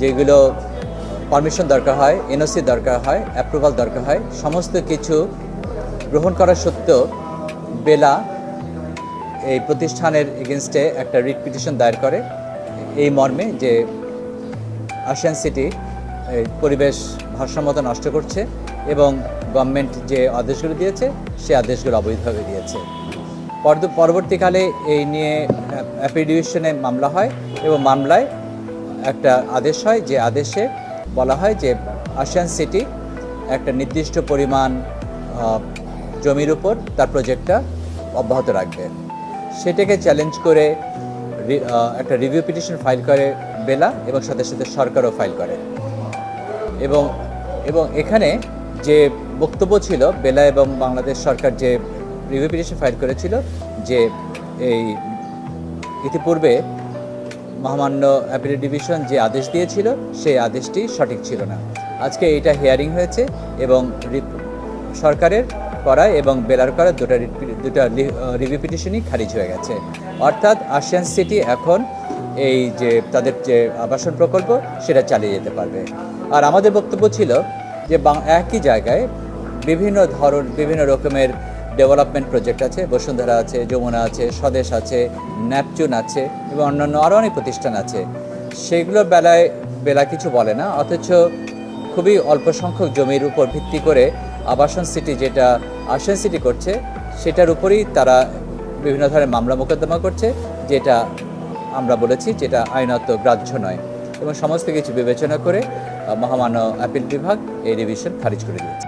যেগুলো পারমিশন দরকার হয় এনওসি দরকার হয় অ্যাপ্রুভাল দরকার হয়, সমস্ত কিছু গ্রহণ করা সত্ত্বেও বেলা এই প্রতিষ্ঠানের এগেনস্টে একটা রিট পিটিশন দায়ের করে। এই মর্মে যে আশিয়ান সিটি পরিবেশ ভারসাম্যতা নষ্ট করছে এবং গভর্নমেন্ট যে আদেশগুলো দিয়েছে, সে আদেশগুলো অবৈধভাবে দিয়েছে। পরবর্তীকালে এই নিয়ে অ্যাপিডিউশনে মামলা হয় এবং মামলায় একটা আদেশ হয়, যে আদেশে বলা হয় যে আশিয়ান সিটি একটা নির্দিষ্ট পরিমাণ জমির উপর তার প্রজেক্টটা অব্যাহত রাখবে। সেটাকে চ্যালেঞ্জ করে একটা রিভিউ পিটিশন ফাইল করে বেলা এবং সাথে সাথে সরকারও ফাইল করে। এবং এবং এখানে যে বক্তব্য ছিল, বেলা এবং বাংলাদেশ সরকার যে রিভিউ পিটিশন ফাইল করেছিল, যে এই ইতিপূর্বে মহামান্য অ্যাপিলেট ডিভিশন যে আদেশ দিয়েছিল, সেই আদেশটি সঠিক ছিল না। আজকে এটা হিয়ারিং হয়েছে এবং সরকারের করা এবং বেলার করা দুটা দুটা রিভিউ পিটিশনই খারিজ হয়ে গেছে। অর্থাৎ আশিয়ান সিটি এখন এই যে তাদের যে আবাসন প্রকল্প, সেটা চালিয়ে যেতে পারবে। আর আমাদের বক্তব্য ছিল যে একই জায়গায় বিভিন্ন ধরন বিভিন্ন রকমের ডেভেলপমেন্ট প্রজেক্ট আছে, বসুন্ধরা আছে, যমুনা আছে, স্বদেশ আছে, ন্যাপচুন আছে এবং অন্যান্য আরও অনেক প্রতিষ্ঠান আছে। সেগুলোর বেলায়, বেলা কিছু বলে না, অথচ খুবই অল্প সংখ্যক জমির উপর ভিত্তি করে আবাসন সিটি যেটা আশান সিটি করছে, সেটার উপরেই তারা বিভিন্ন ধরনের মামলা মোকদ্দমা করছে, যেটা আমরা বলেছি যেটা আইনত গ্রাহ্য নয় এবং সমস্ত কিছু বিবেচনা করে মহামান্য আপিল বিভাগ এই রিভিশন খারিজ করে দিয়েছে।